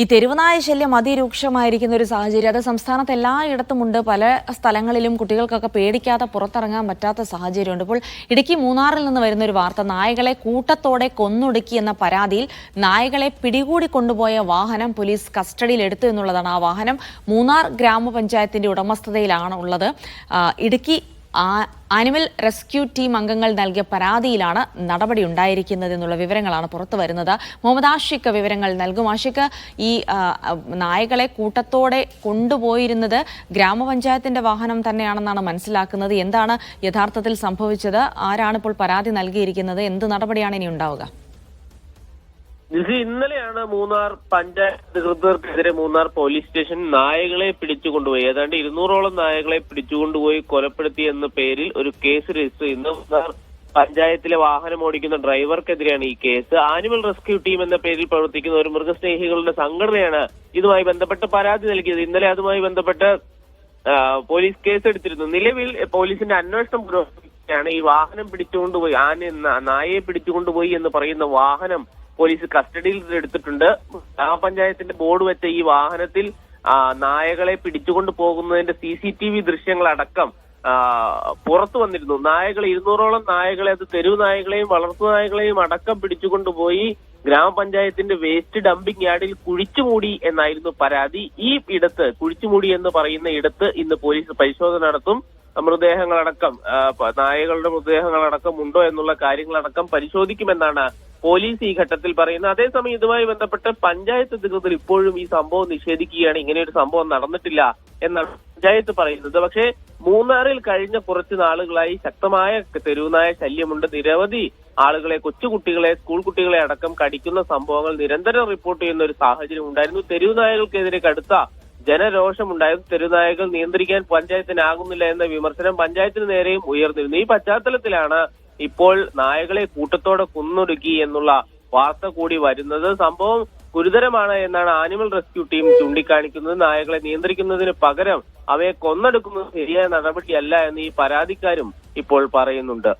ഈ തെരുവുനായ ശല്യം അതിരൂക്ഷമായിരിക്കുന്ന ഒരു സാഹചര്യം. അത് സംസ്ഥാനത്ത് എല്ലായിടത്തുമുണ്ട് പല സ്ഥലങ്ങളിലും കുട്ടികൾക്കൊക്കെ പേടിക്കാതെ പുറത്തിറങ്ങാൻ പറ്റാത്ത സാഹചര്യമുണ്ട്. ഇപ്പോൾ ഇടുക്കി മൂന്നാറിൽ നിന്ന് വരുന്ന ഒരു വാർത്ത നായകളെ കൂട്ടത്തോടെ കൊന്നൊടുക്കി എന്ന പരാതിയിൽ നായകളെ പിടികൂടി കൊണ്ടുപോയ വാഹനം പോലീസ് കസ്റ്റഡിയിൽ എടുത്തു എന്നുള്ളതാണ് ആ വാഹനം മൂന്നാർ ഗ്രാമപഞ്ചായത്തിന്റെ ഉടമസ്ഥതയിലാണ് ഉള്ളത് ഇടുക്കി ആനിമൽ റെസ്ക്യൂ ടീം അംഗങ്ങൾ നൽകിയ പരാതിയിലാണ് നടപടി ഉണ്ടായിരിക്കുന്നത് എന്നുള്ള വിവരങ്ങളാണ് പുറത്തു വരുന്നത്. മുഹമ്മദ് ആഷിഖ് വിവരങ്ങൾ നൽകും. ആഷിഖ് ഈ നായകളെ കൂട്ടത്തോടെ കൊണ്ടുപോയിരുന്നത് ഗ്രാമപഞ്ചായത്തിന്റെ വാഹനം തന്നെയാണെന്നാണ് മനസ്സിലാക്കുന്നത്. എന്താണ് യഥാർത്ഥത്തിൽ സംഭവിച്ചത്? ആരാണ് ഇപ്പോൾ പരാതി നൽകിയിരിക്കുന്നത്? എന്ത് നടപടിയാണ് ഇനി ഉണ്ടാവുക? ജിസി ഇന്നലെയാണ് മൂന്നാർ പഞ്ചായത്ത് അധികൃതർക്കെതിരെ മൂന്നാർ പോലീസ് സ്റ്റേഷൻ നായകളെ പിടിച്ചുകൊണ്ടുപോയി ഏതാണ്ട് ഇരുന്നൂറോളം നായകളെ പിടിച്ചുകൊണ്ടുപോയി കൊലപ്പെടുത്തി എന്ന പേരിൽ ഒരു കേസ് രജിസ്റ്റർ ഇന്ന് മൂന്നാർ പഞ്ചായത്തിലെ വാഹനം ഓടിക്കുന്ന ഡ്രൈവർക്കെതിരെയാണ് ഈ കേസ്. ആനിമൽ റെസ്ക്യൂ ടീം എന്ന പേരിൽ പ്രവർത്തിക്കുന്ന ഒരു മൃഗസ്നേഹികളുടെ സംഘടനയാണ് ഇതുമായി ബന്ധപ്പെട്ട് പരാതി നൽകിയത്. ഇന്നലെ അതുമായി ബന്ധപ്പെട്ട് പോലീസ് കേസ് എടുത്തിരുന്നു നിലവിൽ പോലീസിന്റെ അന്വേഷണം പുരോഗമിക്കുകയാണ്. ഈ വാഹനം പിടിച്ചുകൊണ്ടുപോയി ആന നായയെ പിടിച്ചുകൊണ്ടുപോയി എന്ന് പറയുന്ന വാഹനം പോലീസ് കസ്റ്റഡിയിൽ എടുത്തിട്ടുണ്ട്. ഗ്രാമപഞ്ചായത്തിന്റെ ബോർഡ് വെച്ച ഈ വാഹനത്തിൽ നായകളെ പിടിച്ചുകൊണ്ട് പോകുന്നതിന്റെ സി സി ടി വി ദൃശ്യങ്ങളടക്കം പുറത്തു വന്നിരുന്നു. നായകൾ ഇരുന്നൂറോളം നായകളെ അത് തെരുവ് നായകളെയും വളർത്തു നായകളെയും അടക്കം പിടിച്ചുകൊണ്ടുപോയി ഗ്രാമപഞ്ചായത്തിന്റെ വേസ്റ്റ് ഡംപിംഗ് യാർഡിൽ കുഴിച്ചുമൂടി എന്നായിരുന്നു പരാതി. ഈ ഇടത്ത് കുഴിച്ചുമൂടി എന്ന് പറയുന്ന ഇടത്ത് ഇന്ന് പോലീസ് പരിശോധന നടത്തും. മൃതദേഹങ്ങളടക്കം നായകളുടെ മൃതദേഹങ്ങളടക്കം ഉണ്ടോ എന്നുള്ള കാര്യങ്ങളടക്കം പരിശോധിക്കുമെന്നാണ് പോലീസ് ഈ ഘട്ടത്തിൽ പറയുന്നത് അതേസമയം ഇതുമായി ബന്ധപ്പെട്ട് പഞ്ചായത്ത് അധികൃതർ ഇപ്പോഴും ഈ സംഭവം നിഷേധിക്കുകയാണ്. ഇങ്ങനെ ഒരു സംഭവം നടന്നിട്ടില്ല എന്നാണ് പഞ്ചായത്ത് പറയുന്നത്. പക്ഷേ മൂന്നാറിൽ കഴിഞ്ഞ കുറച്ച് നാളുകളായി ശക്തമായ തെരുവുനായ ശല്യമുണ്ട്. നിരവധി ആളുകളെ കൊച്ചുകുട്ടികളെ സ്കൂൾ കുട്ടികളെ അടക്കം കടിക്കുന്ന സംഭവങ്ങൾ നിരന്തരം റിപ്പോർട്ട് ചെയ്യുന്ന ഒരു സാഹചര്യം ഉണ്ടായിരുന്നു. തെരുവുനായകൾക്കെതിരെ കടുത്ത ജനരോഷമുണ്ടായത് തെരുവുനായകൾ നിയന്ത്രിക്കാൻ പഞ്ചായത്തിനാകുന്നില്ല എന്ന വിമർശനം പഞ്ചായത്തിന് നേരെയും ഉയർന്നിരുന്നു. ഈ പശ്ചാത്തലത്തിലാണ് ഇപ്പോൾ നായകളെ കൂട്ടത്തോടെ കുന്നൊടുക്കി എന്നുള്ള വാർത്ത കൂടി വരുന്നത് സംഭവം ഗുരുതരമാണ് എന്നാണ് ആനിമൽ റെസ്ക്യൂ ടീം ചൂണ്ടിക്കാണിക്കുന്നത്. നായകളെ നിയന്ത്രിക്കുന്നതിന് പകരം അവയെ കൊന്നെടുക്കുന്നത് ശരിയായ നടപടിയല്ല എന്ന് ഈ പരാതിക്കാരും ഇപ്പോൾ പറയുന്നുണ്ട്.